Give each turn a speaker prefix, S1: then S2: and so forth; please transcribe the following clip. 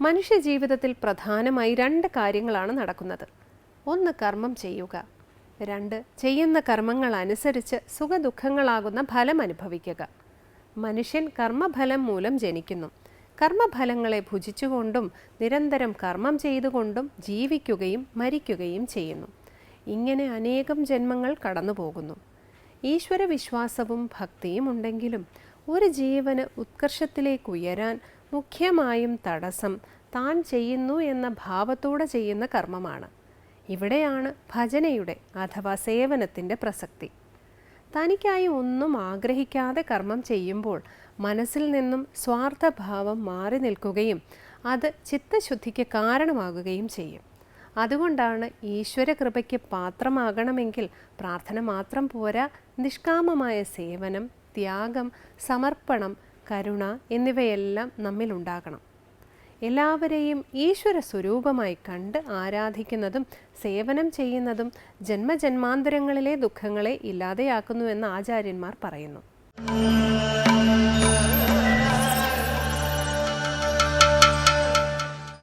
S1: മനുഷ്യ ജീവിതത്തിൽ പ്രധാനമായി രണ്ട് കാര്യങ്ങളാണ് നടക്കുന്നത്. ഒന്ന് കർമ്മം ചെയ്യുക. രണ്ട് ചെയ്യുന്ന കർമ്മങ്ങൾ അനുസരിച്ച് സുഖദുഃഖങ്ങളാകുന്ന ഫലം അനുഭവിക്കുക. മനുഷ്യൻ കർമ്മഫലം മൂലം ജനിക്കുന്നു. കർമ്മഫലങ്ങളെ ഭുജിച്ചുകൊണ്ടും നിരന്തരം കർമ്മം ചെയ്തുകൊണ്ടും ജീവിക്കുകയും മരിക്കുകയും ചെയ്യുന്നു. ഇങ്ങനെ അനേകം ജന്മങ്ങൾ കടന്നുപോകുന്നു. ഈശ്വരവിശ്വാസവും ഭക്തിയും ഉണ്ടെങ്കിലും ഒരു ജീവന് ഉത്കർഷത്തിലേക്ക് ഉയരാൻ മുഖ്യമായും തടസ്സം താൻ ചെയ്യുന്നു എന്ന ഭാവത്തോടെ ചെയ്യുന്ന കർമ്മമാണ്. ഇവിടെയാണ് ഭജനയുടെ അഥവാ സേവനത്തിന്റെ പ്രസക്തി. തനിക്കായി ഒന്നും ആഗ്രഹിക്കാതെ കർമ്മം ചെയ്യുമ്പോൾ മനസ്സിൽ നിന്നും സ്വാർത്ഥഭാവം മാറി നിൽക്കുകയും അത് ചിത്തശുദ്ധിക്ക് കാരണമാകുകയും ചെയ്യും. അതുകൊണ്ടാണ് ഈശ്വര കൃപയ്ക്ക് പാത്രമാകണമെങ്കിൽ പ്രാർത്ഥന മാത്രം പോരാ നിഷ്കാമമായ സേവനം ത്യാഗം സമർപ്പണം കരുണ എന്നിവയെല്ലാം നമ്മിലുണ്ടാകണം. എല്ലാവരെയും ഈശ്വര സ്വരൂപമായി കണ്ട് ആരാധിക്കുന്നതും സേവനം ചെയ്യുന്നതും ജന്മജന്മാന്തരങ്ങളിലെ ദുഃഖങ്ങളെ ഇല്ലാതെയാക്കുന്നുവെന്ന് ആചാര്യന്മാർ പറയുന്നു.